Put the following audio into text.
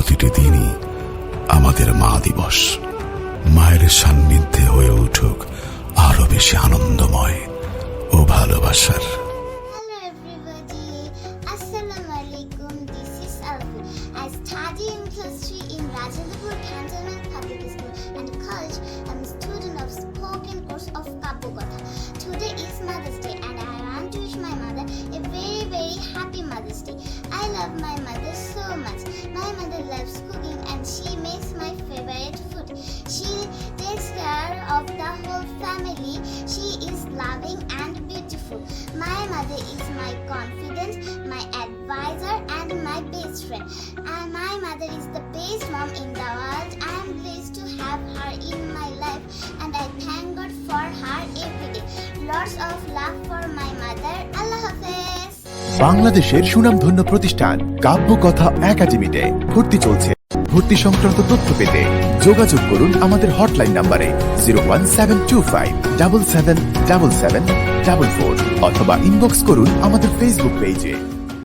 প্রতিটি দিনই আমাদের মা দিবস মায়ের সান্নিধ্যে হয়ে উঠুক আরও বেশি আনন্দময় ও ভালোবাসার. I study in class 3 in Rajendra Cantonment Public School and college. I'm a student of spoken course of Kabukotha. Is Mother's Day and I want to wish my mother a very very happy Mother's Day. I love my mother loves cooking and she makes my favorite food. She takes care of the whole family. She is loving and beautiful. My mother is my confidence, my advisor, and my best friend. And my mother is the best mom in the world. I am blessed to have her in my life, and I thank God for her every day. Lots of love for my. বাংলাদেশের সুনামধন্য প্রতিষ্ঠান কাব্যকথা একাডেমিতে ভর্তি চলছে। ভর্তি সংক্রান্ত তথ্য পেতে যোগাযোগ করুন আমাদের হটলাইন নাম্বারে zero one seven two five double seven double seven double four অথবা ইনবক্স করুন আমাদের ফেসবুক পেজে।